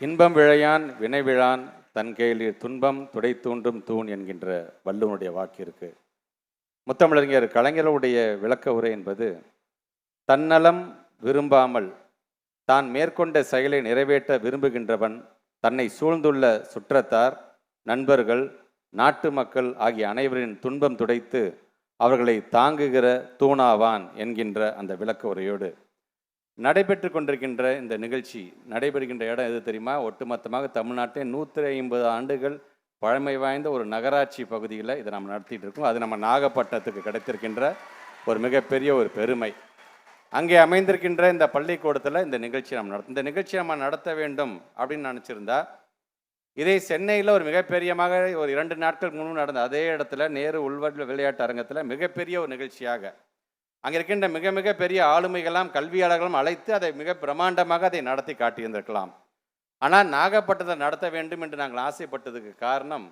இன்பம் விழையான் வினை விழான் தன் கையில் துன்பம் துடை தூண்டும் தூண் என்கின்ற வள்ளுவனுடைய வாக்கு இருக்கு. முத்தமிழறிஞர் கலைஞருடைய விளக்க உரை என்பது தன்னலம் விரும்பாமல் தான் மேற்கொண்ட செயலை நிறைவேற்ற விரும்புகின்றவன் தன்னை சூழ்ந்துள்ள சுற்றத்தார் நண்பர்கள் நாட்டு மக்கள் ஆகிய அனைவரின் துன்பம் துடைத்து அவர்களை தாங்குகிற தூணாவான் என்கின்ற அந்த விளக்க உரையோடு நடைபெற்று கொண்டிருக்கின்ற இந்த நிகழ்ச்சி நடைபெறுகின்ற இடம் எது தெரியுமா? ஒட்டுமொத்தமாக தமிழ்நாட்டின் நூற்றி ஐம்பது ஆண்டுகள் பழமை வாய்ந்த ஒரு நகராட்சி பகுதியில் இதை நம்ம நடத்திட்டு இருக்கோம். அது நம்ம நாகப்பட்டினத்துக்கு கிடைத்திருக்கின்ற ஒரு மிகப்பெரிய ஒரு பெருமை. அங்கே அமைந்திருக்கின்ற இந்த பள்ளிக்கூடத்தில் இந்த நிகழ்ச்சி நம்ம நடத்த இந்த நிகழ்ச்சி நம்ம நடத்த வேண்டும் அப்படின்னு நினச்சிருந்தா இதே சென்னையில் ஒரு மிகப்பெரியமாக ஒரு இரண்டு நாட்கள் முன்பு நடந்த அதே இடத்துல நேரு உள்வட்ட விளையாட்டு அரங்கத்தில் மிகப்பெரிய ஒரு நிகழ்ச்சியாக அங்கே இருக்கின்ற மிக மிக பெரிய ஆளுமைகளாம் கல்வியாளர்களும் அழைத்து அதை மிக பிரமாண்டமாக அதை நடத்தி காட்டியிருந்திருக்கலாம். ஆனால் நாகப்பட்டினத்தை நடத்த வேண்டும் என்று நாங்கள் ஆசைப்பட்டதுக்கு காரணம்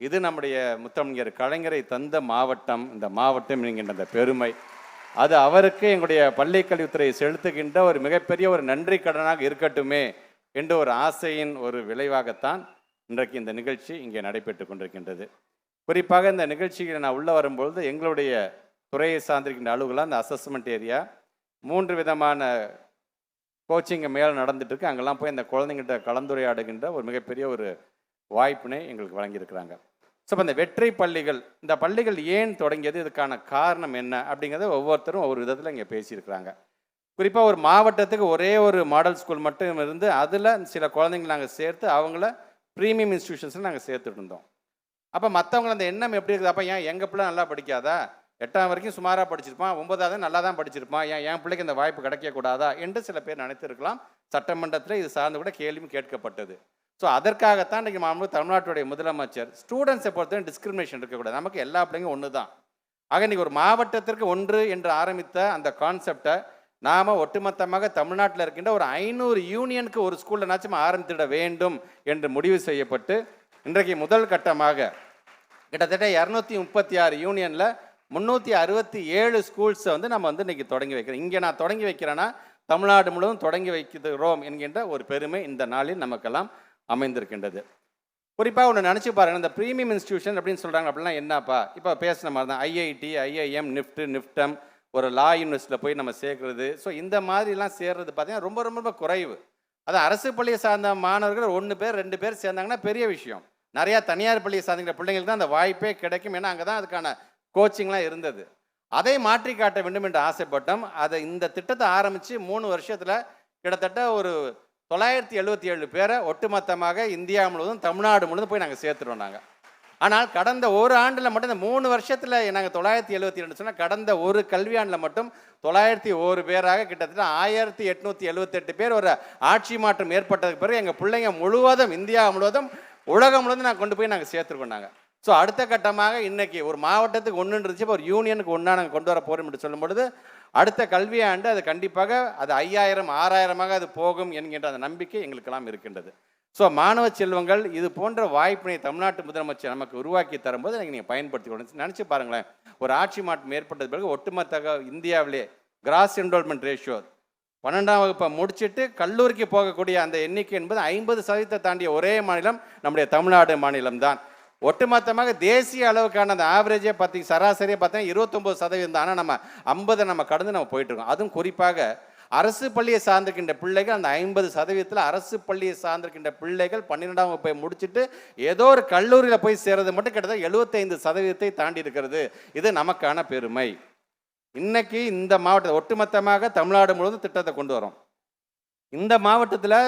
இது நம்முடைய முத்தமிழர் கலைஞரை தந்த மாவட்டம் இந்த மாவட்டம் என்கின்ற அந்த பெருமை. அது அவருக்கு எங்களுடைய பள்ளி கல்வித்துறை செலுத்துகின்ற ஒரு மிகப்பெரிய ஒரு நன்றி கடனாக இருக்கட்டுமே என்ற ஒரு ஆசையின் ஒரு விளைவாகத்தான் இன்றைக்கு இந்த நிகழ்ச்சி இங்கே நடைபெற்று கொண்டிருக்கின்றது. குறிப்பாக இந்த நிகழ்ச்சியில் நான் உள்ளே வரும்பொழுது எங்களுடைய துறையை சார்ந்திருக்கின்ற அலுவலாக அந்த அசஸ்மெண்ட் ஏரியா மூன்று விதமான கோச்சிங் மேலே நடந்துட்டுருக்கு. அங்கெல்லாம் போய் அந்த குழந்தைங்கிட்ட கலந்துரையாடுகின்ற ஒரு மிகப்பெரிய ஒரு வாய்ப்பினை எங்களுக்கு வழங்கியிருக்கிறாங்க. ஸோ இப்போ இந்த வெற்றி பள்ளிகள் இந்த பள்ளிகள் ஏன் தொடங்கியது? இதுக்கான காரணம் என்ன? அப்படிங்கிறத ஒவ்வொருத்தரும் ஒவ்வொரு விதத்தில் இங்கே பேசியிருக்கிறாங்க. குறிப்பாக ஒரு மாவட்டத்துக்கு ஒரே ஒரு மாடல் ஸ்கூல் மட்டும் இருந்து அதில் சில குழந்தைங்களை நாங்கள் சேர்த்து அவங்கள ப்ரீமியம் இன்ஸ்டியூஷன்ஸில் நாங்கள் சேர்த்துட்டு இருந்தோம். அப்போ மற்றவங்க அந்த எண்ணம் எப்படி இருக்குது? அப்போ ஏன் எங்கள் பிள்ளை நல்லா படிக்காதா? எட்டாம் வரைக்கும் சுமாராக படிச்சிருப்பான் ஒன்பதாவது நல்லா தான் படிச்சிருப்பான். ஏன் என் பிள்ளைக்கு இந்த வாய்ப்பு கிடைக்கக்கூடாதா என்று சில பேர் நினைத்திருக்கலாம். சட்டமன்றத்தில் இது சார்ந்து கூட கேள்வியும் கேட்கப்பட்டது. ஸோ அதற்காகத்தான் இன்றைக்கி மாண்பு தமிழ்நாட்டுடைய முதலமைச்சர் ஸ்டூடெண்ட்ஸை பொறுத்தவரை டிஸ்கிரிமினேஷன் இருக்கக்கூடாது. நமக்கு எல்லா பிள்ளைங்க ஒன்று தான் ஆக இன்றைக்கி ஒரு மாவட்டத்திற்கு ஒன்று என்று ஆரம்பித்த அந்த கான்செப்டை நாம் ஒட்டுமொத்தமாக தமிழ்நாட்டில் இருக்கின்ற ஒரு ஐநூறு யூனியனுக்கு ஒரு ஸ்கூல்லனாச்சும் ஆரம்பித்திட வேண்டும் என்று முடிவு செய்யப்பட்டு இன்றைக்கு முதல் கட்டமாக கிட்டத்தட்ட இரநூத்தி முப்பத்தி ஆறு யூனியனில் முந்நூற்றி அறுபத்தி ஏழு ஸ்கூல்ஸை வந்து நம்ம வந்து இன்றைக்கி தொடங்கி வைக்கிறோம். இங்கே நான் தொடங்கி வைக்கிறேன்னா தமிழ்நாடு முழுவதும் தொடங்கி வைக்கிறோம் என்கின்ற ஒரு பெருமை இந்த நாளில் நமக்கெல்லாம் அமைந்திருக்கின்றது. குறிப்பாக ஒன்று நினச்சி பாருங்கள் இந்த ப்ரீமியம் இன்ஸ்டியூஷன் அப்படின்னு சொல்கிறாங்க அப்படின்னா என்னப்பா? இப்போ பேசின மாதிரி தான் ஐஐடி ஐஐஎம் நிஃப்ட்டு நிஃப்டம் ஒரு லா யூனிவர்சிட்டியில் போய் நம்ம சேர்க்குறது. ஸோ இந்த மாதிரிலாம் சேர்றது பார்த்தீங்கன்னா ரொம்ப ரொம்ப ரொம்ப குறைவு. அது அரசு பள்ளியை சார்ந்த மாணவர்கள் ஒன்று பேர் ரெண்டு பேர் சேர்ந்தாங்கன்னா பெரிய விஷயம். நிறையா தனியார் பள்ளியை சார்ந்த பிள்ளைங்களுக்கு தான் அந்த வாய்ப்பே கிடைக்கும். ஏன்னா அங்கே தான் அதுக்கான கோச்சிங்லாம் இருந்தது. அதை மாற்றி காட்ட வேண்டும் என்று ஆசைப்பட்டோம். அதை இந்த திட்டத்தை ஆரம்பித்து மூணு வருஷத்தில் கிட்டத்தட்ட ஒரு தொள்ளாயிரத்தி எழுபத்தி ஏழு பேரை ஒட்டுமொத்தமாக இந்தியா முழுவதும் தமிழ்நாடு முழுவதும் போய் நாங்கள் சேர்த்துருவோம் நாங்கள் ஆனால் கடந்த ஒரு ஆண்டில் மட்டும் இந்த மூணு வருஷத்தில் நாங்கள் தொள்ளாயிரத்தி எழுபத்தி ரெண்டு சொன்னால் கடந்த ஒரு கல்வியாண்டில் மட்டும் தொள்ளாயிரத்தி ஒரு பேராக கிட்டத்தட்ட ஆயிரத்தி எட்நூற்றி எழுபத்தெட்டு பேர் ஒரு ஆட்சி மாற்றம் ஏற்பட்டதுக்கு பிறகு எங்கள் பிள்ளைங்க முழுவதும் இந்தியா முழுவதும் உலகம் முழுவதும் நாங்கள் கொண்டு போய் நாங்கள் சேர்த்துருக்கோம் நாங்கள் ஸோ அடுத்த கட்டமாக இன்றைக்கி ஒரு மாவட்டத்துக்கு ஒன்று இருந்துச்சு இப்போ ஒரு யூனியனுக்கு ஒன்றா நாங்கள் கொண்டு வர போகிறோம் என்று சொல்லும் பொழுது அடுத்த கல்வியாண்டு அது கண்டிப்பாக அது ஐயாயிரம் ஆறாயிரமாக அது போகும் என்கின்ற அந்த நம்பிக்கை எங்களுக்கெல்லாம் இருக்கின்றது. ஸோ மாணவ செல்வங்கள் இது போன்ற வாய்ப்பினை தமிழ்நாட்டு முதலமைச்சர் நமக்கு உருவாக்கி தரும்போது நீங்கள் நீங்கள் பயன்படுத்தி நினச்சி பாருங்களேன். ஒரு ஆட்சி மாற்றம் ஏற்பட்டது பிறகு ஒட்டுமொத்த இந்தியாவிலே கிராஸ் என்ரோல்மெண்ட் ரேஷியோ பன்னெண்டாம் வகுப்பை முடிச்சுட்டு கல்லூரிக்கு போகக்கூடிய அந்த எண்ணிக்கை என்பது ஐம்பது சதவீதத்தை தாண்டிய ஒரே மாநிலம் நம்முடைய தமிழ்நாடு மாநிலம் தான் ஒட்டுமொத்தமாக தேசிய அளவுக்கான அந்த ஆவரேஜே பார்த்தி சராசரியாக பார்த்தீங்கன்னா இருபத்தொம்போது சதவீதம் தான். ஆனால் நம்ம ஐம்பதை நம்ம கடந்து நம்ம போயிட்டுருக்கோம். அதுவும் குறிப்பாக அரசு பள்ளியை சார்ந்திருக்கின்ற பிள்ளைகள் அந்த ஐம்பது சதவீதத்தில் அரசு பள்ளியை சார்ந்திருக்கின்ற பிள்ளைகள் பன்னிரெண்டாம் வகுப்பை முடிச்சுட்டு ஏதோ ஒரு கல்லூரியில் போய் சேர்றது மட்டும் கிட்டத்தட்ட எழுபத்தைந்து சதவீதத்தை தாண்டி இருக்கிறது. இது நமக்கான பெருமை. இன்னைக்கு இந்த மாவட்டத்தில் ஒட்டுமொத்தமாக தமிழ்நாடு முழுவதும் திட்டத்தை கொண்டு வரோம் இந்த மாவட்டத்தில்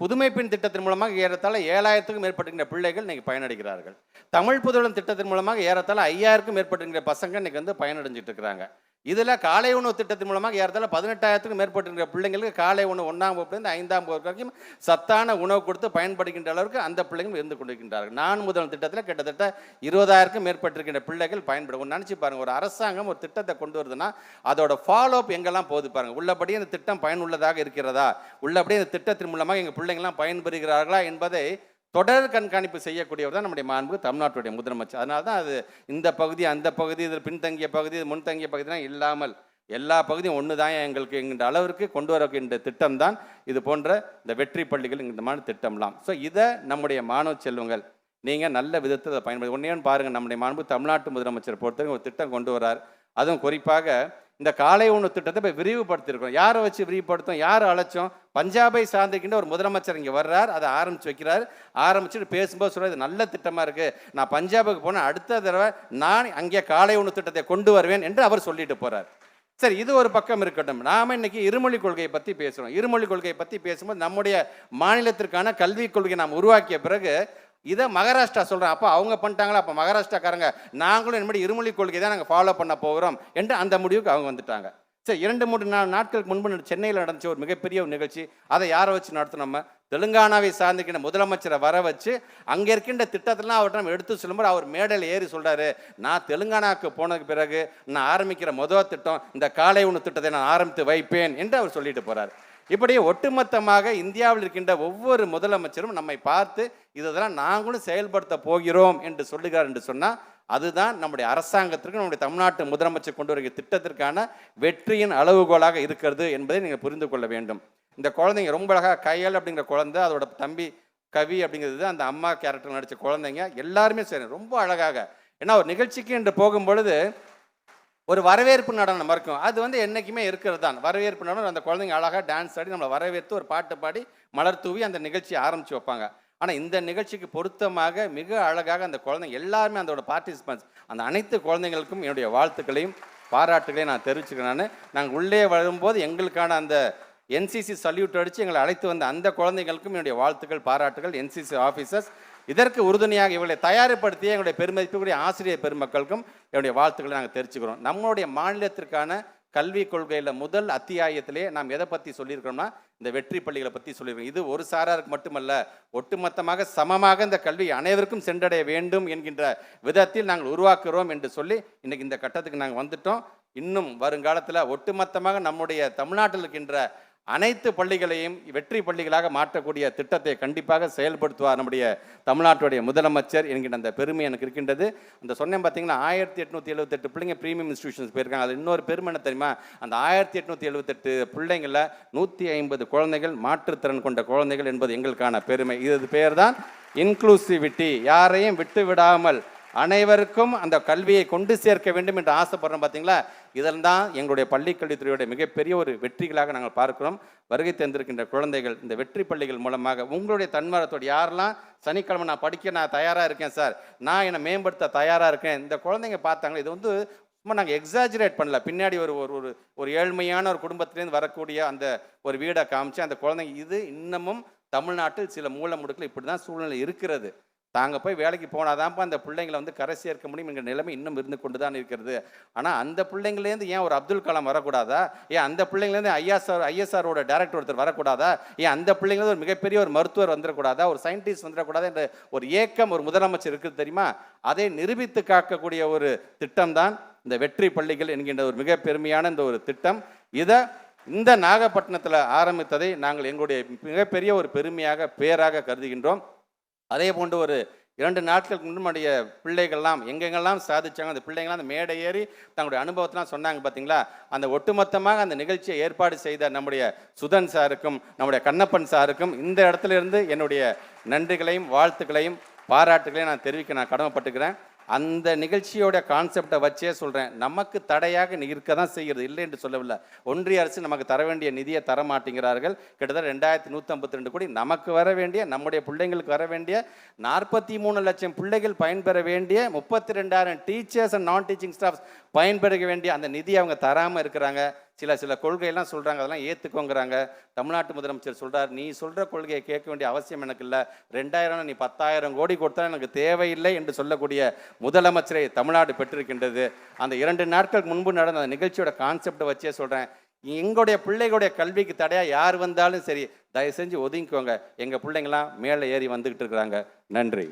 புதுமை பெண் திட்டத்தின் மூலமாக ஏறத்தாழ ஏழாயிரத்துக்கும் மேற்பட்டுகின்ற பிள்ளைகள் இன்றைக்கி பயனடைகிறார்கள். தமிழ் புதுவளம் திட்டத்தின் மூலமாக ஏறத்தாழ ஐயாயிரக்கும் மேற்பட்டுகின்ற பசங்க இன்றைக்கி வந்து பயனடைஞ்சிட்டு இருக்கிறாங்க. இதில் காலை உணவு திட்டத்தின் மூலமாக ஏறத்தாழ பதினெட்டாயிரத்துக்கும் மேற்பட்டிருக்கிற பிள்ளைங்களுக்கு காலை உணவு ஒன்றாம் வகுப்புலேருந்து ஐந்தாம் வகுப்பு வரைக்கும் சத்தான உணவு கொடுத்து பயன்படுகின்ற அளவுக்கு அந்த பிள்ளைங்கள் இருந்து கொண்டிருக்கின்றார்கள். நான் முதல் திட்டத்தில் கிட்டத்தட்ட இருபதாயிரக்கும் மேற்பட்டிருக்கின்ற பிள்ளைகள் பயன்படும். நினச்சி பாருங்கள் ஒரு அரசாங்கம் ஒரு திட்டத்தை கொண்டு வருதுன்னா அதோட ஃபாலோ அப் எங்கெல்லாம் போகுது பாருங்கள் உள்ளபடியே இந்த திட்டம் பயனுள்ளதாக இருக்கிறதா? உள்ளபடியே இந்த திட்டத்தின் மூலமாக எங்கள் பிள்ளைங்கள்லாம் பயன்பெறுகிறார்களா என்பதை தொடர் கண்காணிப்பு செய்யக்கூடியவர் தான் நம்முடைய மாண்பு தமிழ்நாட்டுடைய முதலமைச்சர். அதனால தான் அது இந்த பகுதி அந்த பகுதி இதில் பின்தங்கிய பகுதி இது முன்தங்கிய பகுதிலாம் இல்லாமல் எல்லா பகுதியும் ஒன்று தான் எங்களுக்கு என்கின்ற அளவிற்கு கொண்டு வரக்கின்ற திட்டம் தான் இது போன்ற இந்த வெற்றி பள்ளிகள் இந்த மாதிரி திட்டம்லாம். ஸோ இதை நம்முடைய மாணவ செல்வங்கள் நீங்கள் நல்ல விதத்தில் அதை பயன்படுத்தி ஒன்றே பாருங்கள் நம்முடைய மாண்பு தமிழ்நாட்டு முதலமைச்சர் பொறுத்தவரைக்கும் ஒரு திட்டம் கொண்டு வரார் அதுவும் குறிப்பாக இந்த காலை உணவு திட்டத்தை இப்போ விரிவுபடுத்தியிருக்கோம் யாரை வச்சு விரிவுபடுத்தோம் யார் அழைச்சோம்? பஞ்சாபை சார்ந்துக்கின்ற ஒரு முதலமைச்சர் இங்கே வர்றார். அதை ஆரம்பித்து வைக்கிறார். ஆரம்பிச்சுட்டு பேசும்போது சொல்கிறார் இது நல்ல திட்டமாக இருக்குது நான் பஞ்சாபுக்கு போனால் அடுத்த தடவை நான் அங்கே காலை உணவு திட்டத்தை கொண்டு வருவேன் என்று அவர் சொல்லிட்டு போகிறார் சரி இது ஒரு பக்கம் இருக்கட்டும். நாம இன்னைக்கு இருமொழி கொள்கையை பற்றி பேசுகிறோம் இருமொழி கொள்கையை பற்றி பேசும்போது நம்முடைய மாநிலத்திற்கான கல்விக் கொள்கையை நாம் உருவாக்கிய பிறகு இதை மகாராஷ்டிரா சொல்கிறேன் அப்போ அவங்க பண்ணிட்டாங்களா? அப்போ மகாராஷ்டிராக்காரங்க நாங்களும் இனிமேல் இருமொழி கொள்கை தான் நாங்கள் ஃபாலோ பண்ண போகிறோம் என்று அந்த முடிவுக்கு அவங்க வந்துட்டாங்க. சரி இரண்டு மூன்று நாள் நாட்களுக்கு முன்பு சென்னையில் நடந்துச்சு ஒரு மிகப்பெரிய ஒரு நிகழ்ச்சி அதை யாரை வச்சு நடத்தினோம் தெலுங்கானாவை சார்ந்திருக்கின்ற முதலமைச்சரை வர வச்சு அங்கே இருக்கின்ற திட்டத்தெல்லாம் அவர்கிட்ட நம்ம எடுத்து சொல்லும்போது அவர் மேடையில் ஏறி சொல்கிறாரு நான் தெலுங்கானாவுக்கு போனதுக்கு பிறகு நான் ஆரம்பிக்கிற முதல் திட்டம் இந்த காலை உணவு திட்டத்தை நான் ஆரம்பித்து வைப்பேன் என்று அவர் சொல்லிட்டு போகிறார் இப்படி ஒட்டுமொத்தமாக இந்தியாவில் இருக்கின்ற ஒவ்வொரு முதலமைச்சரும் நம்மை பார்த்து இதெல்லாம் நாங்களும் செயல்படுத்த போகிறோம் என்று சொல்லுகிறார் என்று சொன்னால் அதுதான் நம்முடைய அரசாங்கத்திற்கு நம்முடைய தமிழ்நாட்டு முதலமைச்சர் கொண்டு வருகிற திட்டத்திற்கான வெற்றியின் அளவுகோலாக இருக்கிறது என்பதை நீங்கள் புரிந்து கொள்ள வேண்டும். இந்த குழந்தைங்க ரொம்ப அழகாக கையல் அப்படிங்கிற குழந்தை அதோட தம்பி கவி அப்படிங்கிறது அந்த அம்மா கேரக்டர் நடித்த குழந்தைங்க எல்லாருமே சரி ரொம்ப அழகாக. ஏன்னா ஒரு நிகழ்ச்சிக்கு என்று போகும் பொழுது ஒரு வரவேற்பு நடனம் இருக்கும். அது வந்து என்றைக்குமே இருக்கிறது தான். வரவேற்பு நடனம் அந்த குழந்தைங்க அழகாக டான்ஸ் ஆடி நம்மளை வரவேற்று ஒரு பாட்டு பாடி மலர் தூவி அந்த நிகழ்ச்சியை ஆரம்பித்து வைப்பாங்க. ஆனால் இந்த நிகழ்ச்சிக்கு பொருத்தமாக மிக அழகாக அந்த குழந்தைங்க எல்லாருமே அதோட பார்ட்டிசிபென்ட்ஸ் அந்த அனைத்து குழந்தைங்களுக்கும் என்னுடைய வாழ்த்துக்களையும் பாராட்டுகளையும் நான் தெரிவிச்சுக்கிறேன் நான். நாங்கள் உள்ளே வரும்போது எங்களுக்கான அந்த என்சிசி சல்யூட் அடித்து எங்களை அழைத்து வந்த அந்த குழந்தைங்களுக்கும் என்னுடைய வாழ்த்துக்கள் பாராட்டுகள் என்சிசி ஆஃபீஸர்ஸ் இதற்கு உறுதுணையாக இவர்களை தயார்படுத்திய எங்களுடைய பெருமதிப்புக்குரிய ஆசிரியர் பெருமக்களுக்கும் என்னுடைய வாழ்த்துக்களை நாங்கள் தெரிவிச்சுக்கிறோம். நம்மளுடைய மாநிலத்திற்கான கல்விக் கொள்கையில் முதல் அத்தியாயத்திலே நாம் எதை பற்றி சொல்லியிருக்கிறோம்னா இந்த வெற்றி பள்ளிகளை பற்றி சொல்லியிருக்கோம் இது ஒரு சாராருக்கு மட்டுமல்ல ஒட்டுமொத்தமாக சமமாக இந்த கல்வி அனைவருக்கும் சென்றடைய வேண்டும் என்கின்ற விதத்தில் நாங்கள் உருவாக்குகிறோம் என்று சொல்லி இன்றைக்கி இந்த கட்டத்துக்கு நாங்கள் வந்துட்டோம். இன்னும் வருங்காலத்தில் ஒட்டுமொத்தமாக நம்முடைய தமிழ்நாட்டில் இருக்கின்ற அனைத்து பள்ளிகளையும் வெற்றி பள்ளிகளாக மாற்றக்கூடிய திட்டத்தை கண்டிப்பாக செயல்படுத்துவார் நம்முடைய தமிழ்நாட்டுடைய முதலமைச்சர் என்கின்ற அந்த பெருமை எனக்கு இருக்கின்றது. அந்த சொன்னேன் பார்த்தீங்கன்னா ஆயிரத்தி எட்நூற்றி எழுபத்தெட்டு பிள்ளைங்க ப்ரீமியம் இன்ஸ்டியூஷன்ஸ் போயிருக்காங்க. அது இன்னொரு பெருமை என்ன தெரியுமா? அந்த ஆயிரத்தி எட்நூற்றி எழுபத்தெட்டு பிள்ளைங்களில் நூற்றி ஐம்பது குழந்தைகள் மாற்றுத்திறன் கொண்ட குழந்தைகள் என்பது எங்களுக்கான பெருமை. இது பெயர் தான் இன்க்ளூசிவிட்டி யாரையும் விட்டு விடாமல் அனைவருக்கும் அந்த கல்வியை கொண்டு சேர்க்க வேண்டும் என்று ஆசைப்படுறோம் பார்த்தீங்களா இதெல்லாம் தான் எங்களுடைய பள்ளிக்கல்வித்துறையுடைய மிகப்பெரிய ஒரு வெற்றிகளாக நாங்கள் பார்க்கிறோம். வருகை தந்திருக்கின்ற குழந்தைகள் இந்த வெற்றி பள்ளிகள் மூலமாக உங்களுடைய தன்மாரத்தோடு யாரெல்லாம் சனிக்கிழமை நான் படிக்க நான் தயாராக இருக்கேன் சார் நான் என்னை மேம்படுத்த தயாராக இருக்கேன் இந்த குழந்தைங்க பார்த்தாங்க இது வந்து சும்மா நாங்கள் எக்ஸாஜரேட் பண்ணல. பின்னாடி ஒரு ஒரு ஒரு ஒரு ஏழ்மையான ஒரு குடும்பத்திலேருந்து வரக்கூடிய அந்த ஒரு வீடை காமிச்சு அந்த குழந்தைங்க இது இன்னமும் தமிழ்நாட்டில் சில மூல முடுக்கில் இப்படி தான் சூழ்நிலை இருக்கிறது. தாங்க போய் வேலைக்கு போனாதான்ப்பா அந்த பிள்ளைங்களை வந்து கரை சேர்க்க முடியும் என்கிற நிலைமை இன்னும் இருந்து கொண்டு தான் இருக்கிறது. ஆனால் அந்த பிள்ளைங்கலேருந்து ஏன் ஒரு அப்துல் கலாம் வரக்கூடாதா? ஏன் அந்த பிள்ளைங்கலேருந்து ஐஎஸ்ஆர் ஐஎஸ்ஆரோட டேரக்டர் ஒருத்தர் வரக்கூடாதா? ஏன் அந்த பிள்ளைங்கள ஒரு மிகப்பெரிய ஒரு மருத்துவர் வந்துடக்கூடாதா ஒரு சயின்டிஸ்ட் வந்துடக்கூடாதா என்ற ஒரு ஏக்கம் ஒரு முதலமைச்சர் இருக்குது தெரியுமா? அதை நிரூபித்து காக்கக்கூடிய ஒரு திட்டம் தான் இந்த வெற்றி பள்ளிகள் என்கின்ற ஒரு மிக பெருமையான இந்த ஒரு திட்டம். இதை இந்த நாகப்பட்டினத்தில் ஆரம்பித்ததை நாங்கள் எங்களுடைய மிகப்பெரிய ஒரு பெருமையாக பேராக கருதுகின்றோம். அதே போன்று ஒரு இரண்டு நாட்களுக்கு முன்னுடைய பிள்ளைகள்லாம் எங்கெங்கெல்லாம் சாதிச்சாங்க அந்த பிள்ளைங்களாம் அந்த மேடை ஏறி தங்களுடைய அனுபவத்தெலாம் சொன்னாங்க பார்த்தீங்களா அந்த ஒட்டுமொத்தமாக அந்த நிகழ்ச்சியை ஏற்பாடு செய்த நம்முடைய சுதன் சாருக்கும் நம்முடைய கண்ணப்பன் சாருக்கும் இந்த இடத்துல இருந்து என்னுடைய நன்றிகளையும் வாழ்த்துக்களையும் பாராட்டுகளையும் நான் தெரிவிக்க நான் கடமைப்பட்டுக்கிறேன். அந்த நிகழ்ச்சியோட கான்செப்டை வச்சே சொல்கிறேன் நமக்கு தடையாக இருக்க தான் செய்கிறது இல்லை என்று சொல்லவில்லை. ஒன்றிய அரசு நமக்கு தர வேண்டிய நிதியை தர மாட்டேங்கிறார்கள். கிட்டத்தட்ட ரெண்டாயிரத்தி நூற்றம்பத்தி ரெண்டு கோடி நமக்கு வர வேண்டிய நம்முடைய பிள்ளைங்களுக்கு வர வேண்டிய நாற்பத்தி மூணு லட்சம் பிள்ளைகள் பயன்பெற வேண்டிய முப்பத்தி ரெண்டாயிரம் teachers and non teaching staffs பயன்பெற வேண்டிய அந்த நிதியை அவங்க தராமல் இருக்கிறாங்க. சில சில கொள்கையெல்லாம் சொல்கிறாங்க அதெல்லாம் ஏற்றுக்கோங்கிறாங்க தமிழ்நாட்டு முதலமைச்சர் சொல்கிறார் நீ சொல்கிற கொள்கையை கேட்க வேண்டிய அவசியம் எனக்கு இல்லை. ரெண்டாயிரம் நீ பத்தாயிரம் கோடி கொடுத்தா எனக்கு தேவையில்லை என்று சொல்லக்கூடிய முதலமைச்சரை தமிழ்நாடு பெற்றிருக்கின்றது. அந்த இரண்டு நாட்களுக்கு முன்பு நடந்த அந்த நிகழ்ச்சியோட கான்செப்டை வச்சே சொல்கிறேன் எங்களுடைய பிள்ளைகளுடைய கல்விக்கு தடையாக யார் வந்தாலும் சரி தயவு செஞ்சு ஒதுங்கிக்கோங்க. எங்கள் பிள்ளைங்களாம் மேலே ஏறி வந்துக்கிட்டு இருக்கிறாங்க. நன்றி.